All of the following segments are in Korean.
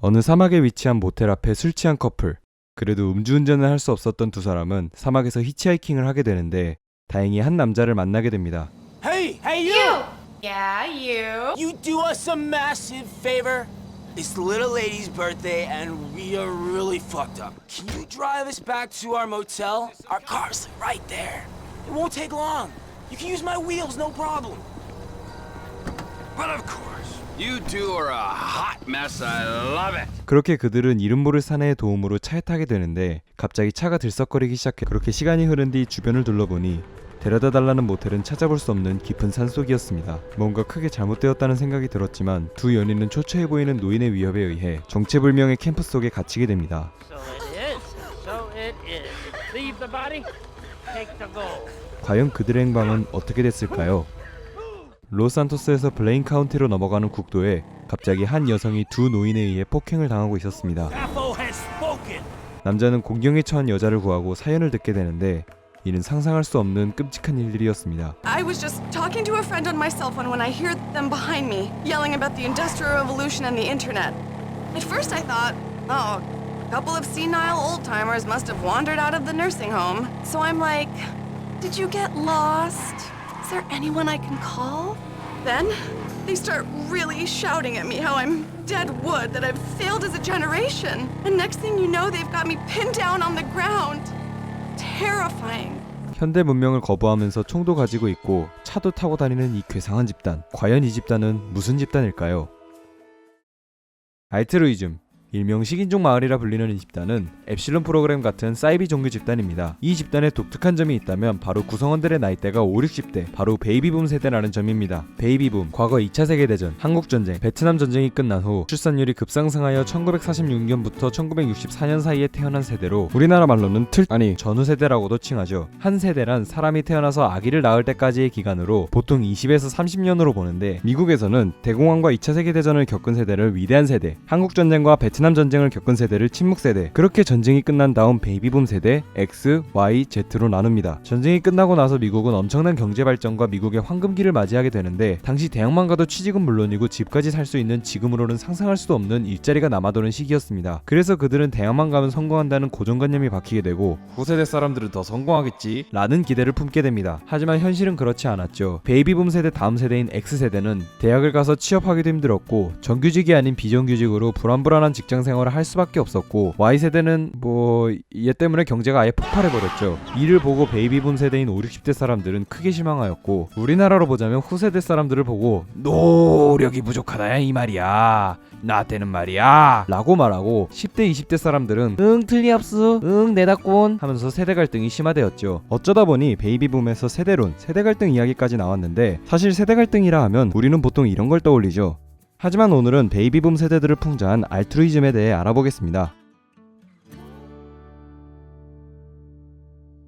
어느 사막에 위치한 모텔 앞에 술 취한 커플. 그래도 음주운전을 할 수 없었던 두 사람은 사막에서 히치하이킹을 하게 되는데 다행히 한 남자를 만나게 됩니다. Hey, hey you! Yeah, you. You do us a massive favor? It's the little lady's birthday and we are really fucked up. Can you drive us back to our motel? Our car's right there. It won't take long. You can use my wheels, no problem. But of course, you two are a hot mess. I love it. 그렇게 그들은 이름 모를 사내의 도움으로 차에 타게 되는데 갑자기 차가 들썩거리기 시작해 그렇게 시간이 흐른 뒤 주변을 둘러보니 데려다 달라는 모텔은 찾아볼 수 없는 깊은 산속이었습니다. 뭔가 크게 잘못되었다는 생각이 들었지만 두 연인은 초췌해 보이는 노인의 위협에 의해 정체불명의 캠프 속에 갇히게 됩니다. So it is. So it is. Leave the body. Take the gold. 과연 그들의 행방은 어떻게 됐을까요? 로산토스에서 블레인 카운티로 넘어가는 국도에 갑자기 한 여성이 두 노인에 의해 폭행을 당하고 있었습니다. Capo has spoken. 남자는 공경에 처한 여자를 구하고 사연을 듣게 되는데 이는 상상할 수 없는 끔찍한 일들이었습니다. I was just talking to a friend on my cell phone when I heard them behind me yelling about the Industrial Revolution and the internet. At first, I thought, oh, a couple of senile old timers must have wandered out of the nursing home. So I'm like, did you get lost? Is there anyone I can call? Then they start really shouting at me how I'm dead wood, that I've failed as a generation. And next thing you know, they've got me pinned down on the ground. Terrifying. 현대 문명을 거부하면서 총도 가지고 있고 차도 타고 다니는 이 괴상한 집단. 과연 이 집단은 무슨 집단일까요? 알트루이즘 일명 식인종 마을이라 불리는 이 집단은 엡실론 프로그램 같은 사이비 종교 집단입니다. 이 집단의 독특한 점이 있다면 바로 구성원들의 나이대가 5, 60대, 바로 베이비붐 세대라는 점입니다. 베이비붐, 과거 2차 세계대전, 한국전쟁, 베트남 전쟁이 끝난 후 출산율이 급상승하여 1946년부터 1964년 사이에 태어난 세대로 우리나라 말로는 틀, 아니 전후 세대라고도 칭하죠. 한 세대란 사람이 태어나서 아기를 낳을 때까지의 기간으로 보통 20에서 30년으로 보는데 미국에서는 대공황과 2차 세계대전을 겪은 세대를 위대한 세대, 한국전쟁과 베트남 전쟁을 겪은 세대를 침묵 세대, 그렇게 전쟁이 끝난 다음 베이비붐 세대 X, Y, Z로 나눕니다. 전쟁이 끝나고 나서 미국은 엄청난 경제 발전과 미국의 황금기를 맞이하게 되는데 당시 대학만 가도 취직은 물론이고 집까지 살 수 있는 지금으로는 상상할 수도 없는 일자리가 남아도는 시기였습니다. 그래서 그들은 대학만 가면 성공한다는 고정관념이 박히게 되고 후세대 사람들은 더 성공하겠지 라는 기대를 품게 됩니다. 하지만 현실은 그렇지 않았죠. 베이비붐 세대 다음 세대인 X세대는 대학을 가서 취업하기도 힘들었고 정규직이 아닌 비정규직으로 불안불안한 직장 생활을 할 수밖에 없었고 Y세대는 뭐 얘 때문에 경제가 아예 폭발해버렸죠. 이를 보고 베이비붐 세대인 5, 60대 사람들은 크게 실망하였고 우리나라로 보자면 후세대 사람들을 보고 노력이 부족하다 이 말이야. 나 때는 말이야 라고 말하고 10대 20대 사람들은 응 틀리없어 응 내다꼰 하면서 세대 갈등이 심화되었죠 어쩌다 보니 베이비붐에서 세대론 세대 갈등 이야기까지 나왔는데 사실 세대 갈등이라 하면 우리는 보통 이런 걸 떠올리죠 하지만 오늘은 베이비붐 세대들을 풍자한 알트루이즘에 대해 알아보겠습니다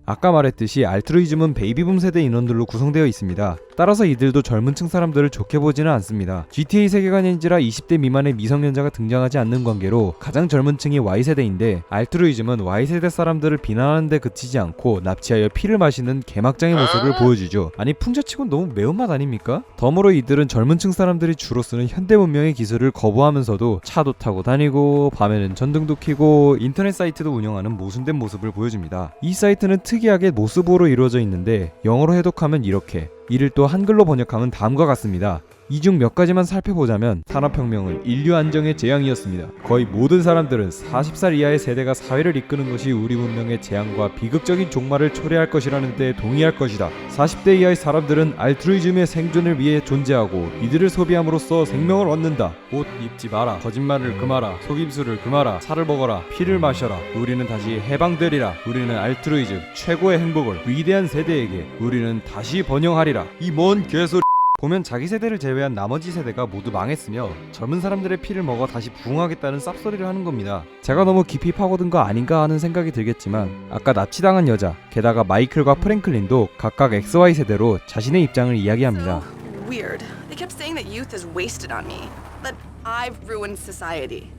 아까 말했듯이 알트루이즘은 베이비붐 세대 인원들로 구성되어 있습니다. 따라서 이들도 젊은 층 사람들을 좋게 보지는 않습니다. GTA 세계관인지라 20대 미만의 미성년자가 등장하지 않는 관계로 가장 젊은 층이 Y세대인데 알트루이즘은 Y세대 사람들을 비난하는 데 그치지 않고 납치하여 피를 마시는 개막장의 모습을 보여주죠. 아니 풍자치곤 너무 매운맛 아닙니까? 덤으로 이들은 젊은 층 사람들이 주로 쓰는 현대 문명의 기술을 거부하면서도 차도 타고 다니고 밤에는 전등도 켜고 인터넷 사이트도 운영하는 모순된 모습을 보여줍니다. 이 사이트는 특이하게 모스보로 이루어져 있는데 영어로 해독하면 이렇게 이를 또 한글로 번역하면 다음과 같습니다. 이 중 몇 가지만 살펴보자면 산업혁명은 인류 안정의 재앙이었습니다. 거의 모든 사람들은 40살 이하의 세대가 사회를 이끄는 것이 우리 문명의 재앙과 비극적인 종말을 초래할 것이라는 데 동의할 것이다. 40대 이하의 사람들은 알트루이즘의 생존을 위해 존재하고 이들을 소비함으로써 생명을 얻는다. 옷 입지 마라. 거짓말을 금하라. 속임수를 금하라. 살을 먹어라. 피를 마셔라. 우리는 다시 해방되리라. 우리는 알트루이즘 최고의 행복을 위대한 세대에게 우리는 다시 번영하리라. 이 뭔 개소리. 보면 자기 세대를 제외한 나머지 세대가 모두 망했으며 젊은 사람들의 피를 먹어 다시 부흥하겠다는 쌉소리를 하는 겁니다. 제가 너무 깊이 파고든 거 아닌가 하는 생각이 들겠지만 아까 납치당한 여자, 게다가 마이클과 프랭클린도 각각 XY 세대로 자신의 입장을 이야기합니다. So weird. They kept saying that youth is wasted on me, that I've ruined society.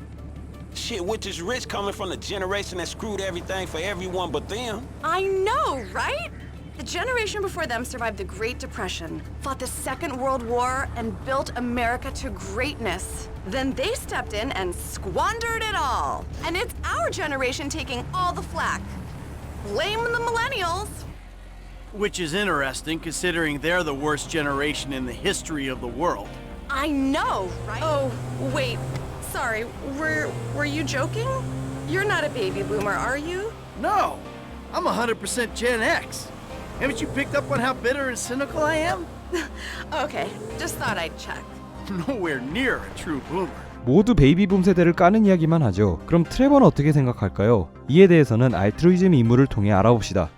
Shit, which is rich coming from the generation that screwed everything for everyone but them. I know, right? The generation before them survived the Great Depression, fought the Second World War, and built America to greatness. Then they stepped in and squandered it all. And it's our generation taking all the flack. Blame the millennials. Which is interesting considering they're the worst generation in the history of the world. I know, right? Oh, wait. Sorry. Were were you joking? You're not a baby boomer, are you? No, I'm 100% Gen X. Haven't you picked up on how bitter and cynical I am? Okay, just thought I'd check. Nowhere near a true boomer. 모두 베이비붐 세대를 까는 이야기만 하죠. 그럼 트레버는 어떻게 생각할까요? 이에 대해서는 알트루이즘 임무를 통해 알아봅시다.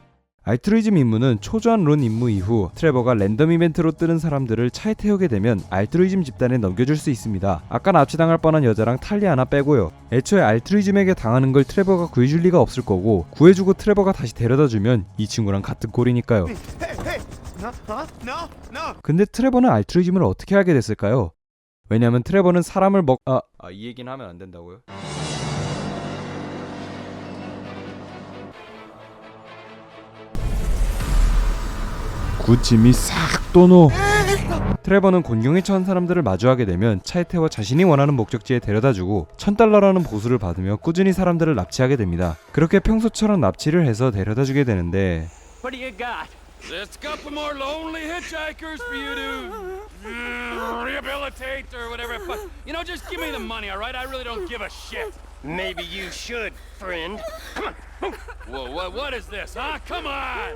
알트루이즘 임무는 초조한 론 임무 이후 트레버가 랜덤 이벤트로 뜨는 사람들을 차에 태우게 되면 알트루이즘 집단에 넘겨줄 수 있습니다. 아까 납치당할 뻔한 여자랑 탈리 하나 빼고요. 애초에 알트루이즘에게 당하는 걸 트레버가 구해줄 리가 없을 거고 구해주고 트레버가 다시 데려다주면 이 친구랑 같은 꼴이니까요. 근데 트레버는 알트루이즘을 어떻게 알게 됐을까요? 왜냐면 트레버는 사람을 먹... 아, 아, 이 얘기는 하면 안 된다고요? 구침이 싹 도노 트레버는 곤경에 처한 사람들을 마주하게 되면 차에 태워 자신이 원하는 목적지에 데려다주고 1000달러라는 보수를 받으며 꾸준히 사람들을 납치하게 됩니다. 그렇게 평소처럼 납치를 해서 데려다주게 되는데 What do you got? Just a couple more lonely hitchhikers for you to uh, rehabilitate or whatever. But you know, just give me the money, all right? I really don't give a shit. Maybe you should, friend. Whoa, what, what is this, huh? Come on!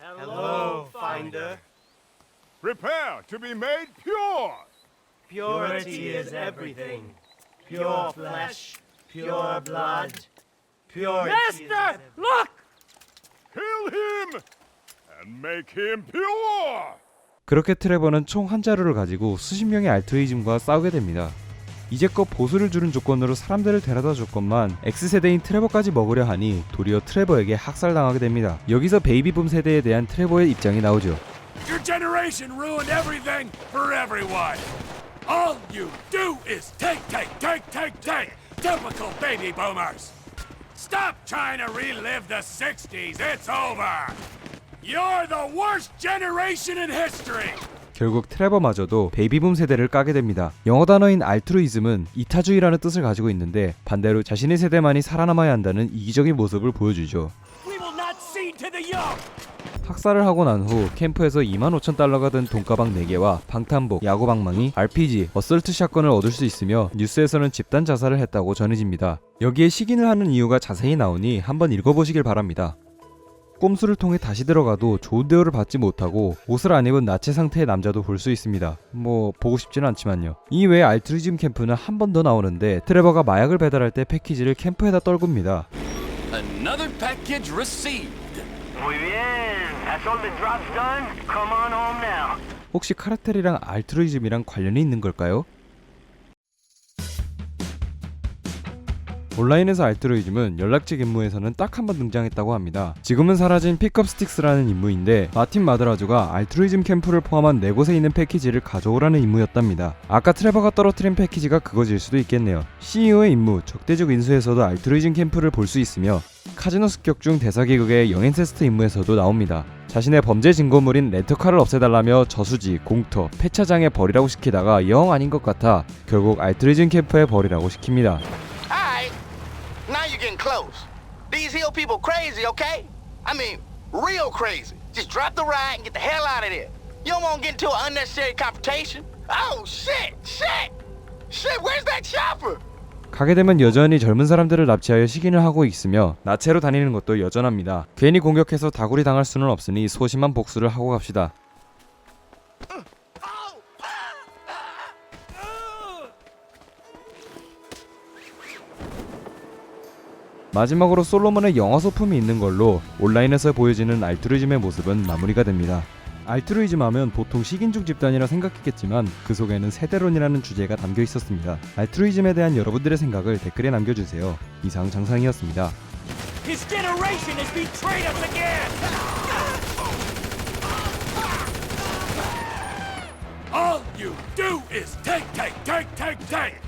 Hello, Finder. Prepare to be made pure. Purity is everything. Pure flesh, pure blood, pure. Master, look! Kill him and make him pure. 그렇게 트레버는 총 한 자루를 가지고 수십 명의 알트루이즘과 싸우게 됩니다. 이제껏 보수를 주는 조건으로 사람들을 데려다 줬건만 X세대인 트레버까지 먹으려 하니 도리어 트레버에게 학살당하게 됩니다. 여기서 베이비붐 세대에 대한 트레버의 입장이 나오죠. Your generation ruined everything for everyone. All you do is take, take, take, take, take. Typical baby boomers. Stop trying to relive the 60s. It's over. You're the worst generation in history. 결국 트레버마저도 베이비붐 세대를 까게 됩니다. 영어 단어인 알트루이즘은 이타주의라는 뜻을 가지고 있는데 반대로 자신의 세대만이 살아남아야 한다는 이기적인 모습을 보여주죠. 학살을 하고 난 후 캠프에서 25,000달러가 든 돈가방 4개와 방탄복, 야구방망이, RPG, 어설트 샷건을 얻을 수 있으며 뉴스에서는 집단 자살을 했다고 전해집니다. 여기에 식인을 하는 이유가 자세히 나오니 한번 읽어보시길 바랍니다. 꼼수를 통해 다시 들어가도 좋은 대우를 받지 못하고 옷을 안 입은 나체 상태의 남자도 볼 수 있습니다. 뭐 보고 싶지는 않지만요. 이 외에 알트루즘 캠프는 한 번 더 나오는데 트레버가 마약을 배달할 때 패키지를 캠프에다 떨굽니다. Another package received. Muy bien. That's all the drops done. Come on home now. 혹시 카르텔이랑 알트루이즘이랑 관련이 있는 걸까요? 온라인에서 알트루이즘은 연락책 임무에서는 딱 한 번 등장했다고 합니다. 지금은 사라진 픽업 스틱스라는 임무인데 마틴 마드라주가 알트루이즘 캠프를 포함한 네 곳에 있는 패키지를 가져오라는 임무였답니다. 아까 트레버가 떨어뜨린 패키지가 그거일 수도 있겠네요. CEO의 임무 적대적 인수에서도 알트루이즘 캠프를 볼 수 있으며 카지노 습격 중 대사기극의 영앤세스트 임무에서도 나옵니다. 자신의 범죄 증거물인 렌터카를 없애달라며 저수지, 공터, 폐차장에 버리라고 시키다가 영 아닌 것 같아 결국 알트루이즘 캠프에 버리라고 시킵니다. Close. These hill people crazy, okay? I mean, real crazy. Just drop the ride and get the hell out of there. You don't want to get into an unnecessary confrontation. Oh, shit, shit, shit, where's that chopper? 가게 되면 여전히 젊은 사람들을 납치하여 식인을 하고 있으며 나체로 다니는 것도 여전합니다. 괜히 공격해서 다구리 당할 수는 없으니 소심한 복수를 하고 갑시다. 마지막으로 솔로몬의 영화 소품이 있는 걸로 온라인에서 보여지는 알트루이즘의 모습은 마무리가 됩니다. 알트루이즘 하면 보통 식인종 집단이라 생각했겠지만 그 속에는 세대론이라는 주제가 담겨 있었습니다. 알트루이즘에 대한 여러분들의 생각을 댓글에 남겨주세요. 이상 장상이었습니다. All you do is take, take, take, take, take!